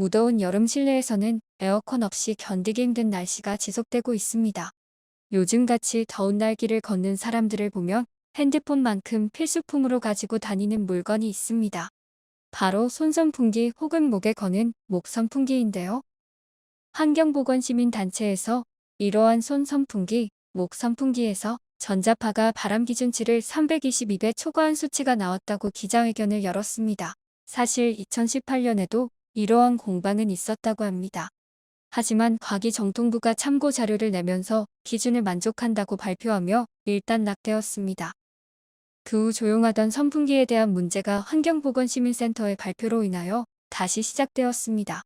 무더운 여름 실내에서는 에어컨 없이 견디기 힘든 날씨가 지속되고 있습니다. 요즘같이 더운 날길을 걷는 사람들을 보면 핸드폰만큼 필수품으로 가지고 다니는 물건이 있습니다. 바로 손선풍기 혹은 목에 거는 목선풍기인데요. 환경보건시민단체에서 이러한 손선풍기, 목선풍기에서 전자파가 바람 기준치를 322배 초과한 수치가 나왔다고 기자회견을 열었습니다. 사실 2018년에도 이러한 공방은 있었다고 합니다. 하지만 과기 정통부가 참고 자료를 내면서 기준을 만족한다고 발표하며 일단 낙되었습니다. 그 후 조용하던 선풍기에 대한 문제가 환경보건시민센터의 발표로 인하여 다시 시작되었습니다.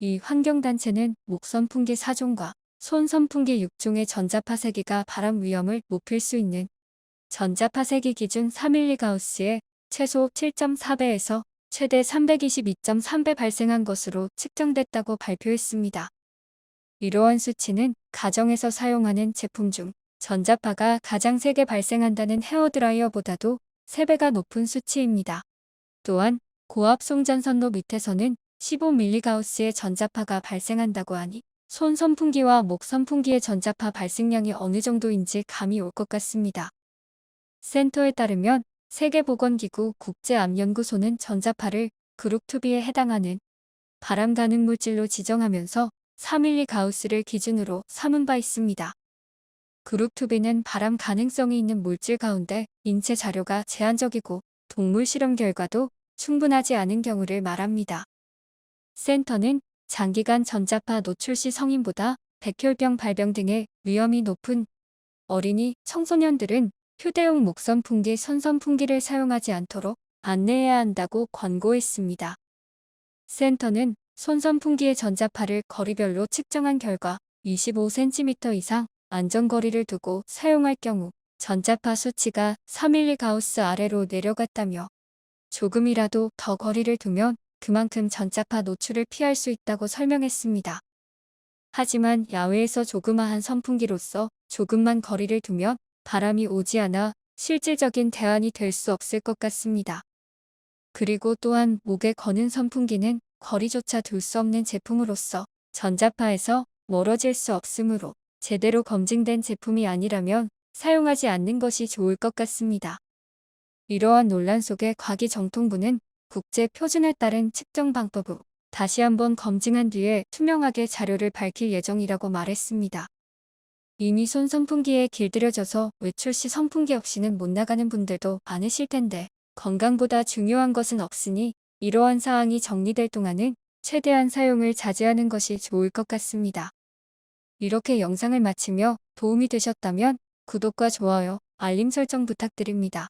이 환경단체는 목선풍기 4종과 손선풍기 6종의 전자파 세기가 바람 위험을 높일 수 있는 전자파 세기 기준 3밀리가우스의 최소 7.4배에서 최대 322.3배 발생한 것으로 측정됐다고 발표했습니다. 이러한 수치는 가정에서 사용하는 제품 중 전자파가 가장 세게 발생한다는 헤어드라이어보다도 3배가 높은 수치입니다. 또한 고압 송전선로 밑에서는 15밀리가우스의 전자파가 발생한다고 하니 손 선풍기와 목 선풍기의 전자파 발생량이 어느 정도인지 감이 올 것 같습니다. 센터에 따르면 세계보건기구 국제암연구소는 전자파를 그룹2B에 해당하는 바람 가능 물질로 지정하면서 3밀리 가우스를 기준으로 삼은 바 있습니다. 그룹2B는 바람 가능성이 있는 물질 가운데 인체 자료가 제한적이고 동물 실험 결과도 충분하지 않은 경우를 말합니다. 센터는 장기간 전자파 노출 시 성인보다 백혈병 발병 등의 위험이 높은 어린이, 청소년들은 휴대용 목선풍기, 선선풍기를 사용하지 않도록 안내해야 한다고 권고했습니다. 센터는 손선풍기의 전자파를 거리별로 측정한 결과 25cm 이상 안전거리를 두고 사용할 경우 전자파 수치가 3밀리가우스 아래로 내려갔다며 조금이라도 더 거리를 두면 그만큼 전자파 노출을 피할 수 있다고 설명했습니다. 하지만 야외에서 조그마한 선풍기로서 조금만 거리를 두면 바람이 오지 않아 실질적인 대안이 될 수 없을 것 같습니다. 그리고 또한 목에 거는 선풍기는 거리조차 둘 수 없는 제품으로서 전자파에서 멀어질 수 없으므로 제대로 검증된 제품이 아니라면 사용하지 않는 것이 좋을 것 같습니다. 이러한 논란 속에 과기정통부는 국제 표준에 따른 측정 방법으로 다시 한번 검증한 뒤에 투명하게 자료를 밝힐 예정이라고 말했습니다. 이미 손 선풍기에 길들여져서 외출 시 선풍기 없이는 못 나가는 분들도 많으실 텐데 건강보다 중요한 것은 없으니 이러한 사항이 정리될 동안은 최대한 사용을 자제하는 것이 좋을 것 같습니다. 이렇게 영상을 마치며 도움이 되셨다면 구독과 좋아요, 알림 설정 부탁드립니다.